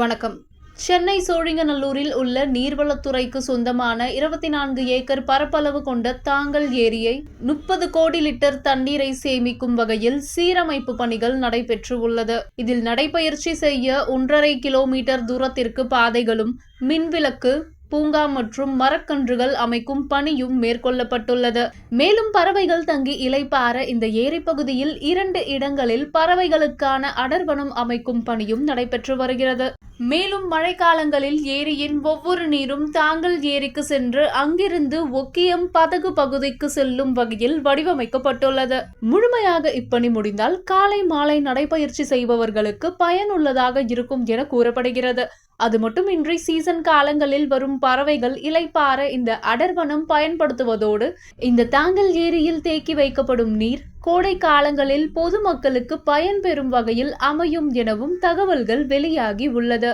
வணக்கம். சென்னை சோழிங்கநல்லூரில் உள்ள நீர்வளத்துறைக்கு சொந்தமான இருபத்தி நான்கு ஏக்கர் பரப்பளவு கொண்ட தாங்கல் ஏரியை முப்பது கோடி லிட்டர் தண்ணீரை சேமிக்கும் வகையில் சீரமைப்பு பணிகள் நடைபெற்று உள்ளது. இதில் நடைபயிற்சி செய்ய ஒன்றரை கிலோமீட்டர் தூரத்திற்கு பாதைகளும் மின்விளக்கு பூங்கா மற்றும் மரக்கன்றுகள் அமைக்கும் பணியும் மேற்கொள்ளப்பட்டுள்ளது. மேலும் பறவைகள் தங்கி இலைப்பார இந்த ஏரி பகுதியில் இரண்டு இடங்களில் பறவைகளுக்கான அடர்வனம் அமைக்கும் பணியும் நடைபெற்று வருகிறது. மேலும் மழைக்காலங்களில் ஏரியின் ஒவ்வொரு நீரும் தாங்கல் ஏரிக்கு சென்று அங்கிருந்து ஒக்கியம் பதகு பகுதிக்கு செல்லும் வகையில் வடிவமைக்கப்பட்டுள்ளது. முழுமையாக இப்பணி முடிந்தால் காலை மாலை நடைபயிற்சி செய்பவர்களுக்கு பயனுள்ளதாக இருக்கும் என கூறப்படுகிறது. அது மட்டுமின்றி சீசன் காலங்களில் வரும் பறவைகள் இலைப்பாற இந்த அடர்வனம் பயன்படுத்துவதோடு இந்த தாங்கல் ஏரியில் தேக்கி வைக்கப்படும் நீர் கோடை காலங்களில் பொதுமக்களுக்கு பயன்பெறும் வகையில் அமையும் எனவும் தகவல்கள் வெளியாகி உள்ளது.